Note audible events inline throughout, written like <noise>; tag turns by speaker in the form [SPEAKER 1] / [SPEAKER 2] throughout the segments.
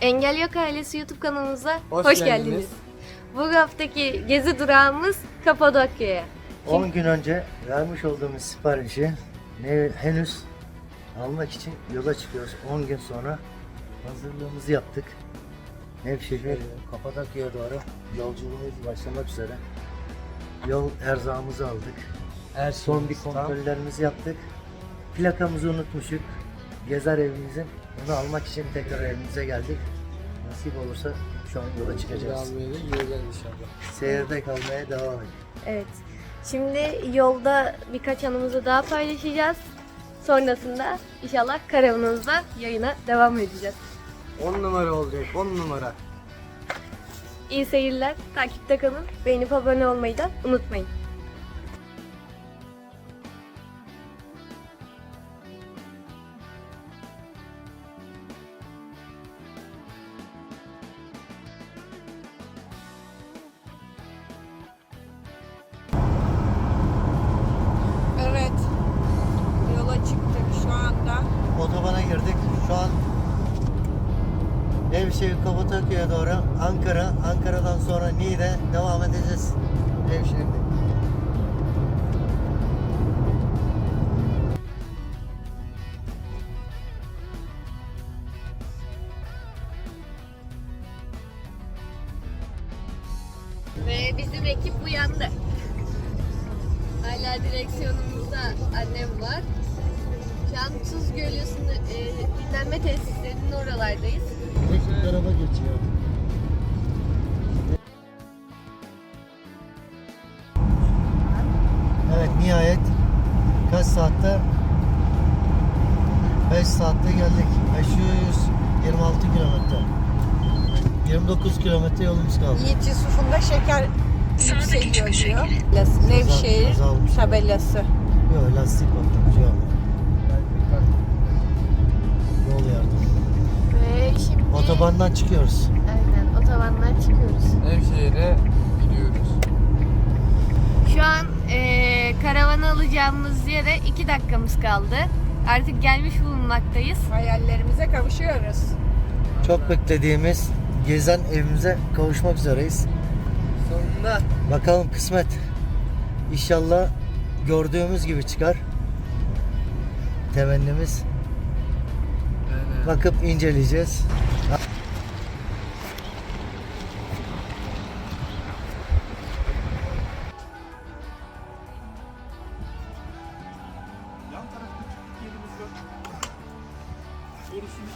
[SPEAKER 1] Engel Yok Ailesi YouTube kanalımıza hoş,
[SPEAKER 2] Hoş
[SPEAKER 1] geldiniz.
[SPEAKER 2] geldiniz.
[SPEAKER 1] Bu haftaki gezi durağımız Kapadokya'ya.
[SPEAKER 3] 10 gün önce vermiş olduğumuz siparişi ne, henüz almak için yola çıkıyoruz. 10 gün sonra hazırlığımızı yaptık. Nevşehir, Kapadokya'ya doğru yolculuğumuz başlamak üzere. Yol erzağımızı aldık.
[SPEAKER 2] Her
[SPEAKER 3] Son bir kontrollerimizi yaptık. Plakamızı unutmuşuk. Gezer evimizin. Onu almak için tekrar evimize geldik. Nasip olursa şu an yola çıkacağız.
[SPEAKER 2] Camiye de gireceğiz inşallah.
[SPEAKER 3] Seyirde kalmaya devam edin.
[SPEAKER 1] Evet. Şimdi yolda birkaç anımızı daha paylaşacağız. Sonrasında inşallah karavanımızda yayına devam edeceğiz.
[SPEAKER 2] 10 numara olacak 10 numara.
[SPEAKER 1] İyi seyirler. Takipte kalın. Beğenip abone olmayı da unutmayın.
[SPEAKER 3] Nevşehir Kapadokya'ya doğru Ankara. Ankara'dan sonra Niğde devam edeceğiz. Nevşehir'de. 29 kilometre yolumuz kaldı.
[SPEAKER 4] Yiğit Yusuf'un da şeker yükseliyor diyor. Nevşehir
[SPEAKER 3] azalmış.
[SPEAKER 4] tabelası.
[SPEAKER 3] Yok lastik patlamış yok. Yol yardım.
[SPEAKER 1] Ve şimdi...
[SPEAKER 3] Otobandan çıkıyoruz.
[SPEAKER 1] Aynen otobandan çıkıyoruz.
[SPEAKER 2] Nevşehir'e gidiyoruz.
[SPEAKER 1] Şu an e, karavanı alacağımız yere 2 dakikamız kaldı. Artık gelmiş bulunmaktayız.
[SPEAKER 4] Hayallerimize kavuşuyoruz.
[SPEAKER 3] Çok beklediğimiz gezen evimize kavuşmak üzereyiz.
[SPEAKER 2] Sonunda
[SPEAKER 3] Bakalım kısmet. İnşallah gördüğümüz gibi çıkar. Temennimiz.
[SPEAKER 2] yani
[SPEAKER 3] Bakıp inceleyeceğiz.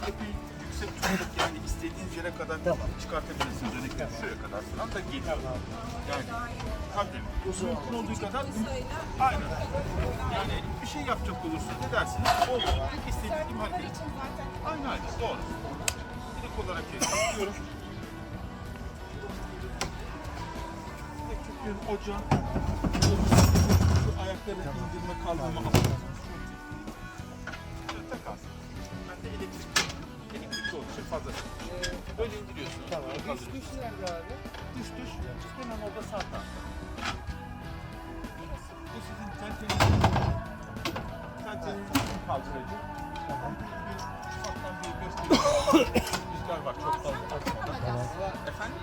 [SPEAKER 5] Epey yüksek tuttuk yani istediğiniz yere kadar
[SPEAKER 3] Tamam.
[SPEAKER 5] çıkartabilirsiniz. Özellikle şuraya kadar falan da geliyor. Yani tabii mümkün olduğu kadar aynen. Yani bir şey yapacak olursun ne dersiniz? Olur. İstediğim hareket. Aynen aynen doğru. Direkt olarak yapıyorum. Ocağın. Ayakları indirme kaldırma fazla. Böyle indiriyorsun. Tamam. Düş düş nerede abi? Düş düş. Hemen orada sağ tarafta. Bu sizin tenteniz. Tenteniz kaldırıcı. Tamam. Bir ufaktan bir göstereyim. <coughs> Rüzgar var çok fazla. Efendim?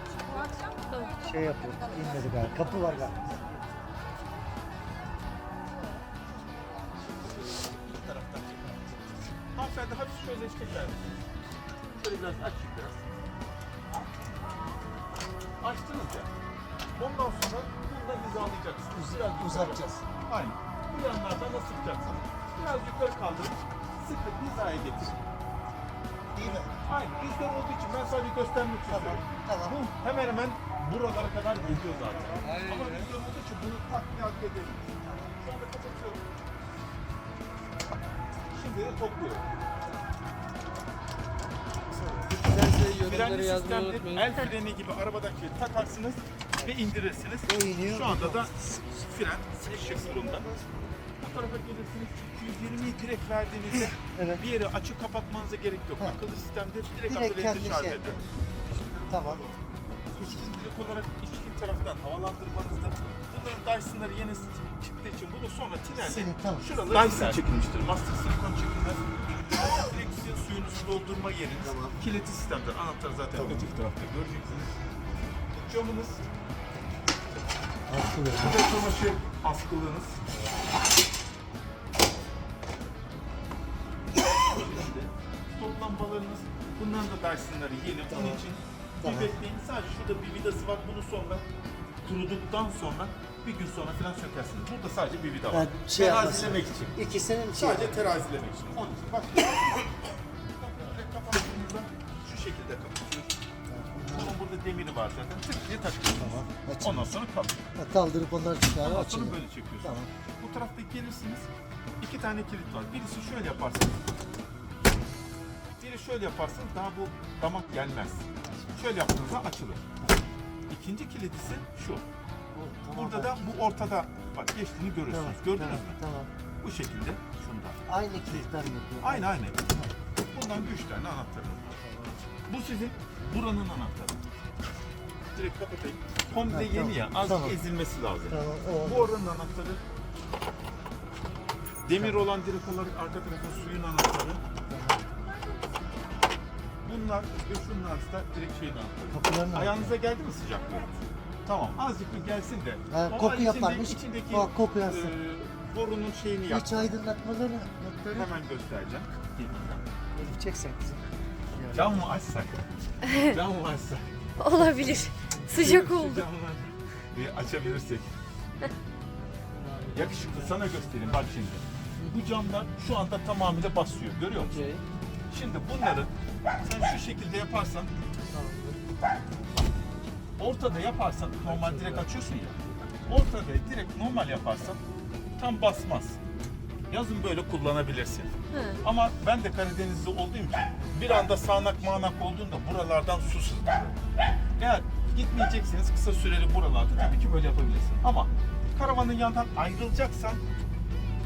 [SPEAKER 3] Şey yapıyor. İnmedi galiba. Kapı var galiba.
[SPEAKER 5] Biraz açayım biraz. Açtınız ya. Ondan sonra bundan hizalayacaksınız. Biraz uzatacağız. Aynen. Bu yanlardan da sıkacaksınız. Biraz yukarı kaldırıp sıkıp hizaya getirin.
[SPEAKER 3] Değil mi?
[SPEAKER 5] Aynen. Rüzgar olduğu için ben sadece göstermek için
[SPEAKER 3] Tamam. Tamam.
[SPEAKER 5] Bu hemen hemen buralara kadar geliyor zaten.
[SPEAKER 2] Aynen
[SPEAKER 5] Ama rüzgar olduğu için bunu tatbikat edelim. Şu anda kapatıyorum. Şimdi de topluyorum. Frenli
[SPEAKER 2] unutmayın.
[SPEAKER 5] el freni gibi arabadaki takarsınız ve indirirsiniz. Şu anda da fren eşek durumda. Bu tarafa gelirsiniz. 220'yi direkt verdiğinizde <laughs>
[SPEAKER 3] Evet.
[SPEAKER 5] bir yeri açıp kapatmanıza gerek yok. Akıllı sistemde direkt,
[SPEAKER 3] Direkt kendi
[SPEAKER 5] şarj
[SPEAKER 3] şey
[SPEAKER 5] eder.
[SPEAKER 3] Tamam.
[SPEAKER 5] İlk olarak içki taraftan havalandırmanızda bunların Dyson'ları yeni çıktığı için bunu sonra
[SPEAKER 3] Silin, tamam.
[SPEAKER 5] şuraları Dyson çekilmiştir. Mastik silikon çekilmez. Direksiyon suyunuzu doldurma yeriniz, kilitli sistemler. Anahtarı zaten öteki tarafta göreceksiniz. Camınız,
[SPEAKER 3] Askılı.
[SPEAKER 5] bu da çamaşır askılığınız. Stop lambalarınız, bunların da Dyson'ları yeni. Bunun için
[SPEAKER 3] Tamam.
[SPEAKER 5] bir bekleyin. Sadece şurada bir vidası var. Bunu sonra kuruduktan sonra bir gün sonra falan sökersiniz. Burada sadece bir vida var.
[SPEAKER 3] Yani şey
[SPEAKER 5] Terazilemek için.
[SPEAKER 3] İkisinin şey.
[SPEAKER 5] Sadece terazilemek için. Onun için bak. Kapattığınızda şu şekilde kapatıyor. Bunun burada demiri var zaten. Tık diye takıyorsunuz.
[SPEAKER 3] Tamam. Açın.
[SPEAKER 5] Ondan sonra kapatıyor.
[SPEAKER 3] Ha, Kaldırıp onları çıkarıp
[SPEAKER 5] Ondan sonra
[SPEAKER 3] açın.
[SPEAKER 5] böyle çekiyorsunuz.
[SPEAKER 3] Tamam.
[SPEAKER 5] Bu tarafta gelirsiniz. iki tane kilit var. Birisi şöyle yaparsınız. Biri şöyle yaparsınız. Daha bu damak gelmez. Şöyle yaptığınızda açılır. İkinci kilit ise şu.
[SPEAKER 3] Tamam,
[SPEAKER 5] Burada da bu ortada bak geçtiğini görürsünüz.
[SPEAKER 3] Tamam,
[SPEAKER 5] Gördünüz
[SPEAKER 3] tamam,
[SPEAKER 5] mü?
[SPEAKER 3] Tamam.
[SPEAKER 5] Bu şekilde şunda.
[SPEAKER 3] Aynı kilitten yapıyor.
[SPEAKER 5] Aynı aynı. Bundan üç tane anahtarı. var. Bu sizin buranın anahtarı. Direkt kapatayım. Komple
[SPEAKER 3] Ha,
[SPEAKER 5] yeni
[SPEAKER 3] tamam,
[SPEAKER 5] ya. Az
[SPEAKER 3] tamam.
[SPEAKER 5] ezilmesi lazım.
[SPEAKER 3] Tamam. O.
[SPEAKER 5] Bu oranın anahtarı. Demir olan direkt olarak arka tarafın suyun anahtarı. Bunlar ve şunlar da direkt şeyin anahtarı.
[SPEAKER 3] Kapıların
[SPEAKER 5] Ayağınıza geldi mi sıcaklığı? Tamam azıcık bir gelsin de.
[SPEAKER 3] Ha, koku yaparmış.
[SPEAKER 5] içindeki
[SPEAKER 3] O koku yapsın.
[SPEAKER 5] e, borunun şeyini yap.
[SPEAKER 3] İç aydınlatmaları notları.
[SPEAKER 5] Hemen göstereceğim.
[SPEAKER 3] Elif çeksen kızım.
[SPEAKER 5] Cam mı açsak? <laughs> Cam mı açsak?
[SPEAKER 1] Olabilir. Sıcak oldu.
[SPEAKER 5] camları Bir açabilirsek. Yakışıklı sana göstereyim bak şimdi. Bu camlar şu anda tamamıyla basıyor. Görüyor musun? Şimdi bunları sen şu şekilde yaparsan ortada yaparsan normal direkt açıyorsun ya. Ortada direkt normal yaparsan tam basmaz. Yazın böyle kullanabilirsin. Ama ben de Karadenizli olduğum için bir anda sağanak mağanak olduğunda buralardan su sızıyor. Eğer gitmeyecekseniz kısa süreli buralarda tabii ki böyle yapabilirsin. Ama karavanın yandan ayrılacaksan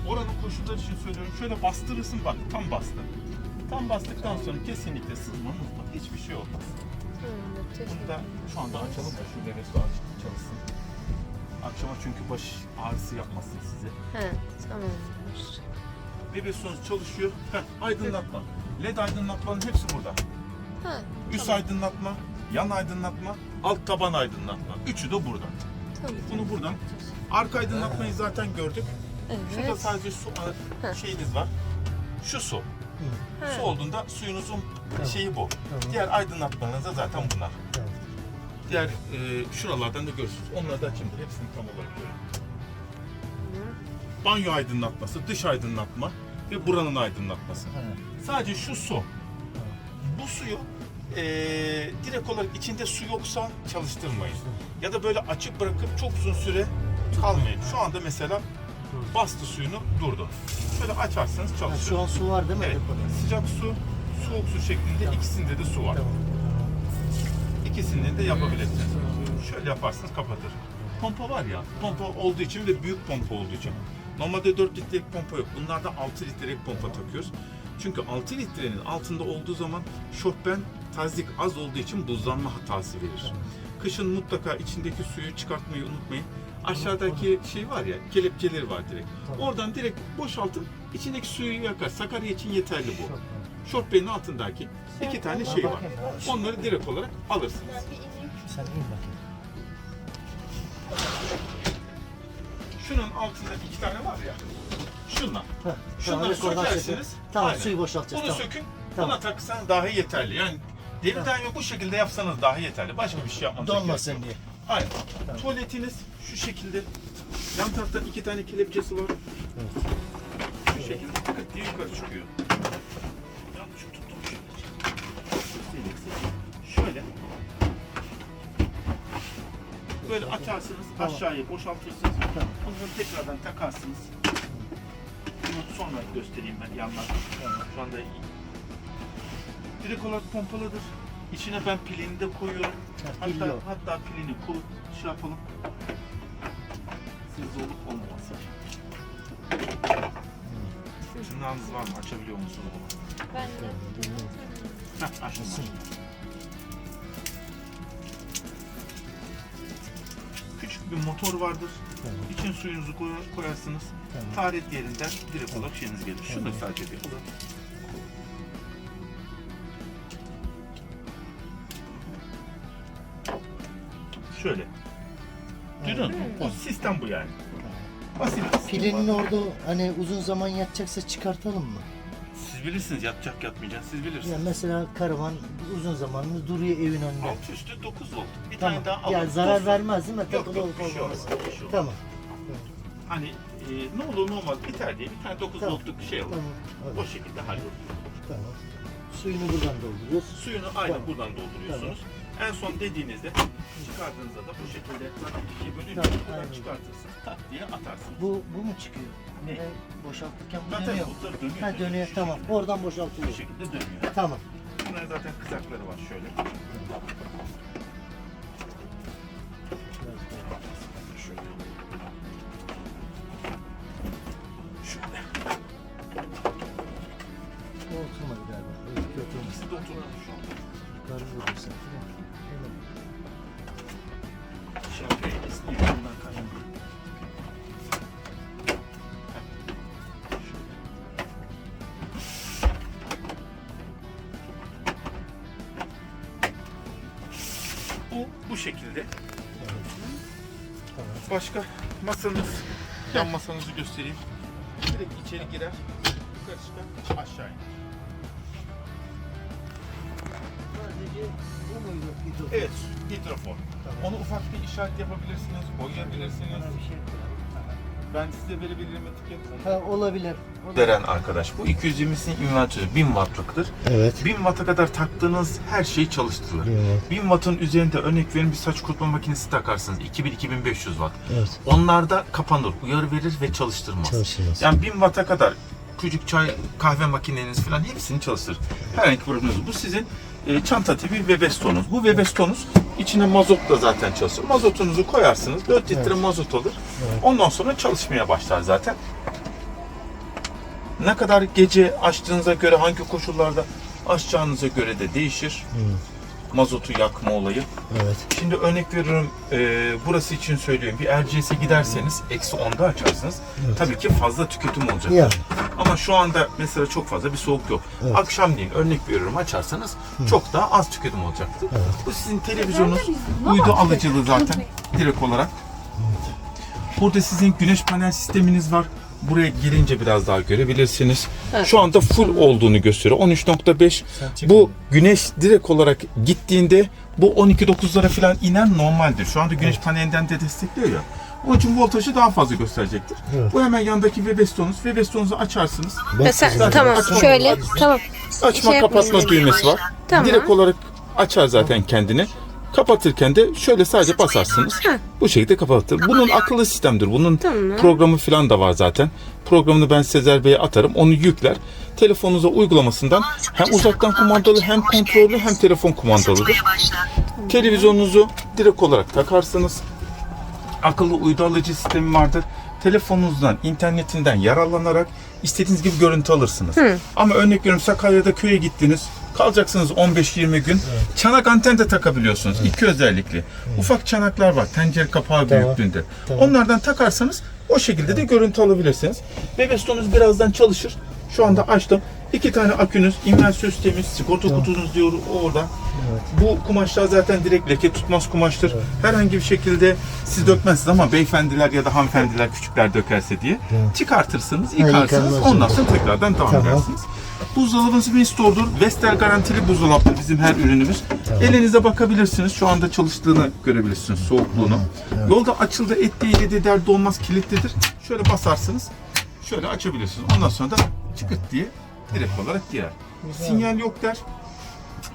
[SPEAKER 5] oranın koşulları için söylüyorum. Şöyle bastırırsın bak tam bastı. Tam bastıktan sonra kesinlikle sızmanız var. Hiçbir şey olmaz. Bunu da şu anda açalım da şu açık çalışsın. Akşama çünkü baş ağrısı yapmasın size.
[SPEAKER 1] He, tamamdır.
[SPEAKER 5] Vibrasyonunuz çalışıyor. Heh, aydınlatma. LED aydınlatmanın hepsi burada.
[SPEAKER 1] Ha,
[SPEAKER 5] Üst aydınlatma, yan aydınlatma, alt taban aydınlatma. Üçü de burada.
[SPEAKER 1] tamam.
[SPEAKER 5] Bunu buradan. Arka aydınlatmayı zaten gördük. Şurada
[SPEAKER 1] Evet.
[SPEAKER 5] sadece su şeyiniz var. Şu su. Su olduğunda suyunuzun şeyi bu. Diğer aydınlatmalarınız da zaten bunlar.
[SPEAKER 3] Tamam.
[SPEAKER 5] Diğer e, şuralardan da görürsünüz. Onları da açayım. Hepsini tam olarak görün. Banyo aydınlatması, dış aydınlatma ve buranın aydınlatması. Sadece şu su. Bu suyu eee direkt olarak içinde su yoksa çalıştırmayın. Ya da böyle açık bırakıp çok uzun süre kalmayın. Şu anda mesela bastı suyunu durdu. Şöyle açarsanız
[SPEAKER 3] Ha,
[SPEAKER 5] çalışır.
[SPEAKER 3] şu an su var değil mi?
[SPEAKER 5] Evet. Sıcak su, soğuk su şeklinde ikisinde de su var.
[SPEAKER 3] Tamam.
[SPEAKER 5] İkisini de yapabilirsiniz. Şöyle yaparsınız kapatır. Pompa var ya, pompa olduğu için ve büyük pompa olduğu için. Normalde 4 litrelik pompa yok. Bunlarda 6 litrelik pompa takıyoruz. Çünkü 6 litrenin altında olduğu zaman şofben tazik az olduğu için buzlanma hatası verir. Kışın mutlaka içindeki suyu çıkartmayı unutmayın. Aşağıdaki şey var ya, kelepçeleri var direkt. Oradan direkt boşaltın, içindeki suyu yakar. Sakarya için yeterli bu. Şofbenin altındaki iki tane şey var. Onları direkt olarak alırsınız.
[SPEAKER 3] Sen in bakayım.
[SPEAKER 5] Şunun altında iki tane var ya. Şunlar.
[SPEAKER 3] Heh,
[SPEAKER 5] Şunları
[SPEAKER 3] oradan
[SPEAKER 5] sökersiniz.
[SPEAKER 3] Tamam
[SPEAKER 5] Aynen.
[SPEAKER 3] suyu boşaltacağız.
[SPEAKER 5] Bunu
[SPEAKER 3] tamam.
[SPEAKER 5] sökün.
[SPEAKER 3] Tamam.
[SPEAKER 5] Buna taksan daha yeterli. Yani deriden yok bu şekilde yapsanız daha yeterli. Başka bir şey yapmanıza gerek
[SPEAKER 3] Donmasın diye.
[SPEAKER 5] Aynen. Tuvaletiniz şu şekilde. Yan tarafta iki tane kelepçesi var. Şu şekilde tıkıt diye yukarı çıkıyor. Yanlış tuttum şöyle. Şöyle. Böyle açarsınız,
[SPEAKER 3] Tamam.
[SPEAKER 5] aşağıya boşaltırsınız. Bunu tekrardan takarsınız. Bunu sonra göstereyim ben yandan. Şu anda direkt olarak pompalıdır. İçine ben pilini de koyuyorum.
[SPEAKER 3] Ha,
[SPEAKER 5] Hatta, hatta pilini koy, şey yapalım. Siz olup olmaması için. Tırnağınız var mı? Açabiliyor musunuz bunu?
[SPEAKER 1] Ben de.
[SPEAKER 5] Heh, açtım. Küçük bir motor vardır.
[SPEAKER 3] Tamam.
[SPEAKER 5] İçin suyunuzu koy- koyarsınız.
[SPEAKER 3] Tamam.
[SPEAKER 5] Taharet yerinden direkt olarak şeyiniz gelir. Şunu da sadece bir alın. Sistem bu yani. Basit bir sistem
[SPEAKER 3] Pilinin
[SPEAKER 5] var.
[SPEAKER 3] orada hani uzun zaman yatacaksa çıkartalım mı?
[SPEAKER 5] Siz bilirsiniz yatacak yatmayacak siz bilirsiniz.
[SPEAKER 3] Ya mesela karavan uzun zamanlı duruyor evin önünde.
[SPEAKER 5] Alt üstü 9 volt. Bir
[SPEAKER 3] Tamam.
[SPEAKER 5] tane daha
[SPEAKER 3] Ya
[SPEAKER 5] alın.
[SPEAKER 3] zarar
[SPEAKER 5] Olsun.
[SPEAKER 3] vermez değil mi?
[SPEAKER 5] Yok
[SPEAKER 3] Takılı
[SPEAKER 5] yok
[SPEAKER 3] olup
[SPEAKER 5] bir şey olmaz.
[SPEAKER 3] olmaması.
[SPEAKER 5] Bir şey olmaz.
[SPEAKER 3] Tamam.
[SPEAKER 5] Hani e, ne olur ne olmaz biter diye bir tane 9
[SPEAKER 3] Tamam.
[SPEAKER 5] voltluk bir şey alın.
[SPEAKER 3] Tamam.
[SPEAKER 5] O şekilde hallolur.
[SPEAKER 3] Tamam. Suyunu buradan dolduruyoruz.
[SPEAKER 5] Suyunu aynı
[SPEAKER 3] Tamam.
[SPEAKER 5] buradan dolduruyorsunuz. En son dediğinizde çıkardığınızda da bu şekilde zaten ikiye bölünce buradan
[SPEAKER 3] aynen.
[SPEAKER 5] çıkartırsınız. Tak diye atarsınız.
[SPEAKER 3] Bu bu mu çıkıyor?
[SPEAKER 5] Ne?
[SPEAKER 3] E, boşaltırken bu
[SPEAKER 5] Zaten
[SPEAKER 3] dönüyor.
[SPEAKER 5] bunlar dönüyor.
[SPEAKER 3] Ha dönüyor
[SPEAKER 5] Şu
[SPEAKER 3] tamam.
[SPEAKER 5] şekilde-
[SPEAKER 3] Oradan
[SPEAKER 5] Bu
[SPEAKER 3] boşaltılıyor.
[SPEAKER 5] şekilde dönüyor.
[SPEAKER 3] Tamam.
[SPEAKER 5] Bunların zaten kızakları var. Şöyle. Şekilde. Başka masanız, yan masanızı göstereyim. Direkt içeri girer, yukarı çıkar, aşağı iner. Evet, hidrofor. Onu ufak bir işaret yapabilirsiniz, boyayabilirsiniz. Ben size verebilirim etiket.
[SPEAKER 3] Ha olabilir.
[SPEAKER 5] Deren arkadaş bu 220'sin invertörü 1000 wattlıktır.
[SPEAKER 3] Evet.
[SPEAKER 5] 1000 watt'a kadar taktığınız her şey çalıştırılır. 1000 wattın üzerinde örnek verin bir saç kurutma makinesi takarsınız 2000-2500 watt.
[SPEAKER 3] Evet.
[SPEAKER 5] Onlarda kapanır, uyarı verir ve çalıştırmaz.
[SPEAKER 3] Çalışırız.
[SPEAKER 5] Yani 1000 watt'a kadar küçük çay, kahve makineniz falan hepsini çalıştırır. Herhangi bir probleminiz. Bu sizin e, çanta tipi Webestone'unuz. Bu Webestone'unuz içine mazot da zaten çalışır. Mazotunuzu koyarsınız. 4 litre
[SPEAKER 3] Evet.
[SPEAKER 5] mazot alır.
[SPEAKER 3] Evet.
[SPEAKER 5] Ondan sonra çalışmaya başlar zaten. Ne kadar gece açtığınıza göre hangi koşullarda açacağınıza göre de değişir. Mazotu yakma olayı.
[SPEAKER 3] Evet.
[SPEAKER 5] Şimdi örnek veriyorum e, burası için söylüyorum. Bir RCS'e giderseniz eksi 10'da açarsınız.
[SPEAKER 3] Evet.
[SPEAKER 5] Tabii ki fazla tüketim olacak.
[SPEAKER 3] Ya.
[SPEAKER 5] Ama şu anda mesela çok fazla bir soğuk yok.
[SPEAKER 3] Evet.
[SPEAKER 5] Akşamleyin örnek veriyorum açarsanız çok daha az tüketim olacaktır.
[SPEAKER 3] Evet.
[SPEAKER 5] Bu sizin televizyonunuz uydu alıcılı zaten direkt olarak. Burada sizin güneş panel sisteminiz var. Buraya girince biraz daha görebilirsiniz. Şu anda full olduğunu gösteriyor. 13.5. Bu güneş direkt olarak gittiğinde bu 12.9'lara falan inen normaldir. Şu anda güneş panelinden de destekliyor ya. Onun için voltajı daha fazla gösterecektir.
[SPEAKER 3] Evet.
[SPEAKER 5] Bu hemen yandaki Webestone'unuz. Webestone'uzu açarsınız.
[SPEAKER 1] Mesela,
[SPEAKER 5] Zaten
[SPEAKER 1] tamam
[SPEAKER 5] açma-
[SPEAKER 1] şöyle tamam.
[SPEAKER 5] Açma
[SPEAKER 1] Şey
[SPEAKER 5] kapatma düğmesi var.
[SPEAKER 1] Tamam.
[SPEAKER 5] Direkt olarak açar zaten kendini. Kapatırken de şöyle sadece basarsınız.
[SPEAKER 1] Heh.
[SPEAKER 5] Bu şekilde kapatır. Bunun akıllı sistemdir. Bunun
[SPEAKER 1] Tamam.
[SPEAKER 5] programı falan da var zaten. Programını ben Sezer Bey'e atarım. Onu yükler. Telefonunuza uygulamasından hem uzaktan kumandalı hem kontrollü hem telefon kumandalıdır. Televizyonunuzu direkt olarak takarsınız. Akıllı uydu alıcı sistemi vardır. Telefonunuzdan, internetinden yararlanarak istediğiniz gibi görüntü alırsınız. Ama örnek veriyorum Sakarya'da köye gittiniz. Kalacaksınız 15-20 gün. Çanak anten de takabiliyorsunuz. İki özellikli. Ufak çanaklar var tencere kapağı
[SPEAKER 3] Tamam.
[SPEAKER 5] büyüklüğünde.
[SPEAKER 3] Tamam.
[SPEAKER 5] Onlardan takarsanız o şekilde de görüntü alabilirsiniz. Bebestonuz birazdan çalışır. Şu anda açtım. İki tane akünüz, inversör sistemimiz, sigorta kutunuz diyor orada. Bu kumaşlar zaten direkt leke tutmaz kumaştır. Herhangi bir şekilde siz dökmezsiniz ama beyefendiler ya da hanımefendiler küçükler dökerse diye çıkartırsınız, yıkarsınız.
[SPEAKER 3] yıkanmaz.
[SPEAKER 5] Ondan sonra tekrardan devam
[SPEAKER 3] Tamam.
[SPEAKER 5] edersiniz. Buzdolabınız Winstore'dur. Vestel garantili buzdolaptır bizim her ürünümüz. Elinize bakabilirsiniz. Şu anda çalıştığını görebilirsiniz. Soğukluğunu. Yolda açıldı ettiği yedi derdi olmaz kilitlidir. Şöyle basarsınız. Şöyle açabilirsiniz. Ondan sonra da çıkırt diye direkt olarak girer. Sinyal yok der.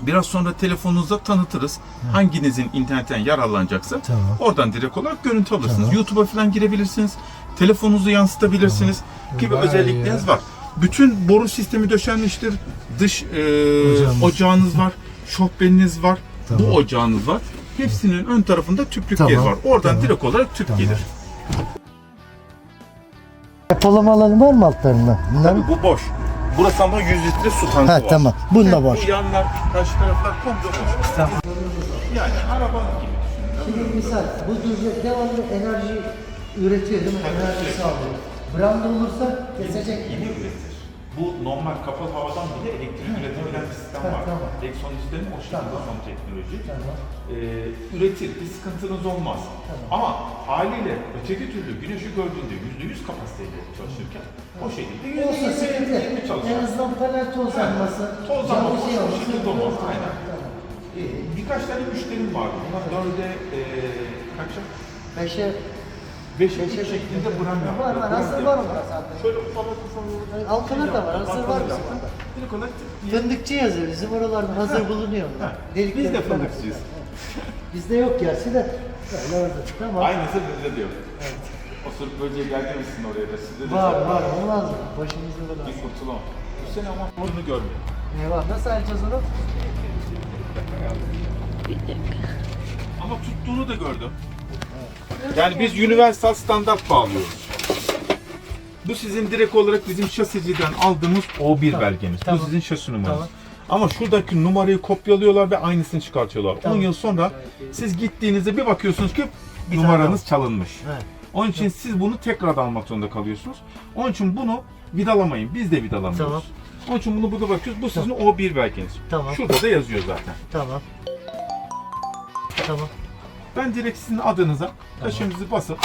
[SPEAKER 5] Biraz sonra telefonunuzda tanıtırız. Hanginizin internetten yararlanacaksa
[SPEAKER 3] Tamam.
[SPEAKER 5] oradan direkt olarak görüntü alırsınız.
[SPEAKER 3] Tamam.
[SPEAKER 5] YouTube'a falan girebilirsiniz. Telefonunuzu yansıtabilirsiniz gibi
[SPEAKER 3] Vay
[SPEAKER 5] özellikleriniz
[SPEAKER 3] ya.
[SPEAKER 5] var. Bütün boru sistemi döşenmiştir. Dış e,
[SPEAKER 3] Ocağımız.
[SPEAKER 5] ocağınız var. <laughs> Şofbeniniz var.
[SPEAKER 3] Tamam.
[SPEAKER 5] Bu ocağınız var. Hepsinin ön tarafında tüplük
[SPEAKER 3] Tamam.
[SPEAKER 5] yeri var. Oradan
[SPEAKER 3] Tamam.
[SPEAKER 5] direkt olarak tüp
[SPEAKER 3] Tamam.
[SPEAKER 5] gelir.
[SPEAKER 3] Depolama alanı var mı altlarında? Bunların?
[SPEAKER 5] Bu boş. Burası ama 100 litre su tankı
[SPEAKER 3] Ha
[SPEAKER 5] var.
[SPEAKER 3] tamam. Bunda boş.
[SPEAKER 5] Bu yanlar, karşı taraflar komple boş.
[SPEAKER 3] Tamam.
[SPEAKER 5] Yani arabanın gibi düşünün.
[SPEAKER 3] Şimdi misal bu düzlük devamlı enerji üretiyor değil mi? Enerji sağlıyor. Branda olursa kesecek.
[SPEAKER 5] Yeni üretir. Bu normal kapalı havadan bile elektrik üretebilen bir sistem var.
[SPEAKER 3] tamam.
[SPEAKER 5] Exxon hoşlanmaz son teknoloji. Ee, üretir, bir sıkıntınız olmaz. Ama haliyle öteki türlü güneşi gördüğünde yüzde yüz kapasiteyle çalışırken o şekilde yüzde
[SPEAKER 3] Olsa sıkıntı.
[SPEAKER 5] yirmi
[SPEAKER 3] En
[SPEAKER 5] çalışır.
[SPEAKER 3] azından panel tozlanması.
[SPEAKER 5] Toz
[SPEAKER 3] cam
[SPEAKER 5] alması
[SPEAKER 3] şey
[SPEAKER 5] o şekilde olmaz. Aynen.
[SPEAKER 3] Tamam.
[SPEAKER 5] Ee, birkaç tane müşterim var. Bunlar dörde e, kaça?
[SPEAKER 3] Beşe
[SPEAKER 5] Beşe bir şeklinde buram yapıyor.
[SPEAKER 3] Var var.
[SPEAKER 5] Yapıyor.
[SPEAKER 3] var orada zaten.
[SPEAKER 5] Şöyle ufak ufak
[SPEAKER 3] Altınır da var. Hazır var bizim.
[SPEAKER 5] Direkt olarak diye-
[SPEAKER 3] Fındıkçı yazıyor. Bizim oralarda hazır bulunuyor. bunlar.
[SPEAKER 5] Biz de
[SPEAKER 3] falan.
[SPEAKER 5] fındıkçıyız. <laughs>
[SPEAKER 3] Bizde yok gerçi de. Öyle orada. Tamam.
[SPEAKER 5] Aynısı bizde de yok. Osurup böceği gelmemişsin oraya da. Sizde de
[SPEAKER 3] Var var. Olmaz mı? Başımızda var.
[SPEAKER 5] Bir kurtulamam. Bu sene ama bunu görmedim.
[SPEAKER 3] Eyvah. Nasıl açacağız onu?
[SPEAKER 5] Ama tuttuğunu da gördüm. Yani biz universal standart bağlıyoruz. Bu sizin direkt olarak bizim şasiciden aldığımız O1
[SPEAKER 3] Tamam,
[SPEAKER 5] belgemiz.
[SPEAKER 3] tamam.
[SPEAKER 5] Bu sizin şasi numaranız.
[SPEAKER 3] Tamam.
[SPEAKER 5] Ama şuradaki numarayı kopyalıyorlar ve aynısını çıkartıyorlar. 10
[SPEAKER 3] Tamam.
[SPEAKER 5] yıl sonra siz gittiğinizde bir bakıyorsunuz ki
[SPEAKER 3] Bir
[SPEAKER 5] numaranız çalınmış.
[SPEAKER 3] Evet.
[SPEAKER 5] Onun için siz bunu tekrar almak zorunda kalıyorsunuz. Onun için bunu vidalamayın. Biz de vidalamıyoruz.
[SPEAKER 3] Tamam.
[SPEAKER 5] Onun için bunu burada bakıyoruz. Bu sizin O1 belgeniz.
[SPEAKER 3] Tamam.
[SPEAKER 5] Şurada da yazıyor zaten.
[SPEAKER 3] Tamam. Tamam.
[SPEAKER 5] Ben direkt sizin adınıza taşınızı basıp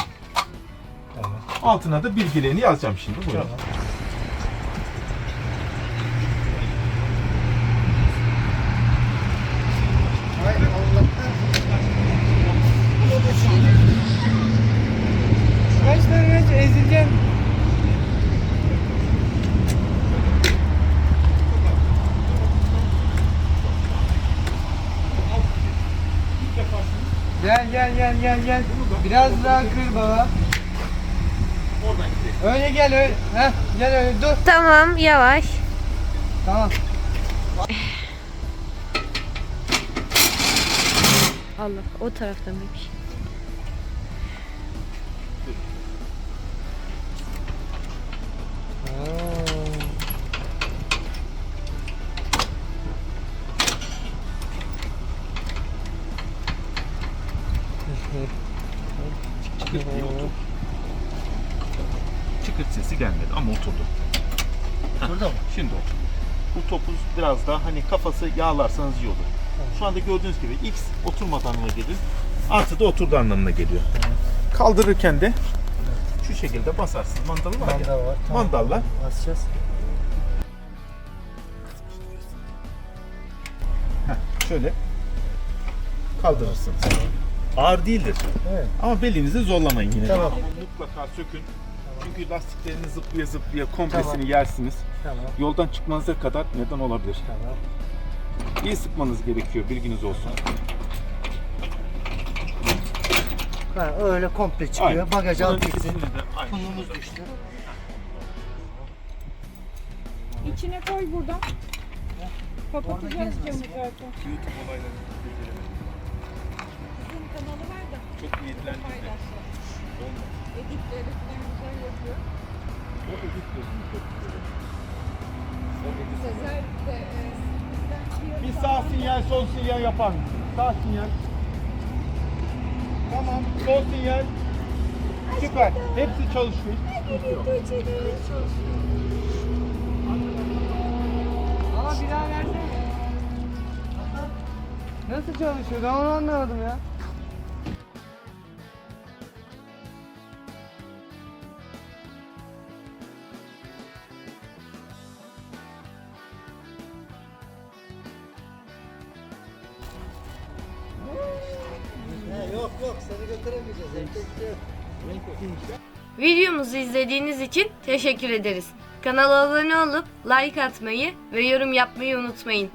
[SPEAKER 3] Tamam.
[SPEAKER 5] altına da bilgilerini yazacağım şimdi. Buyurun.
[SPEAKER 3] Tamam. Hay Allah'tan.
[SPEAKER 2] Kaç tane ezileceğim? Gel gel gel. Biraz daha kır baba.
[SPEAKER 5] Oradan gidelim.
[SPEAKER 2] Öyle gel öyle. Heh, gel öyle dur.
[SPEAKER 1] Tamam yavaş.
[SPEAKER 2] Tamam.
[SPEAKER 1] Allah o tarafta mıymış?
[SPEAKER 5] Çıkırt biraz daha hani kafası yağlarsanız iyi olur. Şu anda gördüğünüz gibi X oturmadı anlamına gelir. Artı da oturdu anlamına geliyor. Kaldırırken de şu şekilde basarsınız. Mandalı var ya.
[SPEAKER 3] Mandal var. Tamam.
[SPEAKER 5] Mandalla
[SPEAKER 3] Basacağız.
[SPEAKER 5] şöyle kaldırırsınız. Ağır değildir.
[SPEAKER 3] Evet.
[SPEAKER 5] Ama belinizi zorlamayın yine.
[SPEAKER 3] Tamam.
[SPEAKER 5] Ama mutlaka sökün. Çünkü lastiklerini zıplaya zıplaya kompresini
[SPEAKER 3] Tamam.
[SPEAKER 5] yersiniz.
[SPEAKER 3] Tamam.
[SPEAKER 5] Yoldan çıkmanıza kadar neden olabilir.
[SPEAKER 3] Tamam.
[SPEAKER 5] İyi sıkmanız gerekiyor bilginiz olsun.
[SPEAKER 3] Ha, öyle komple çıkıyor.
[SPEAKER 5] Aynen.
[SPEAKER 3] Bagaj alt gitsin. Kumumuz düştü.
[SPEAKER 4] İçine koy buradan. Kapatacağız camı zaten.
[SPEAKER 5] YouTube olaylarını
[SPEAKER 4] Bizim kanalı var da
[SPEAKER 5] çok niyetlendim de.
[SPEAKER 4] paylaşıyor. Editleri falan güzel yapıyor.
[SPEAKER 5] O edit gözünü çok güzel.
[SPEAKER 4] Bir
[SPEAKER 5] sağ sinyal, sol sinyal yapar? Sağ sinyal. Tamam, sol sinyal. Süper. Hepsi çalışıyor.
[SPEAKER 2] Ama bir daha versene. Nasıl çalışıyor? Ben onu anlamadım ya.
[SPEAKER 1] Videomuzu izlediğiniz için teşekkür ederiz. Kanala abone olup like atmayı ve yorum yapmayı unutmayın.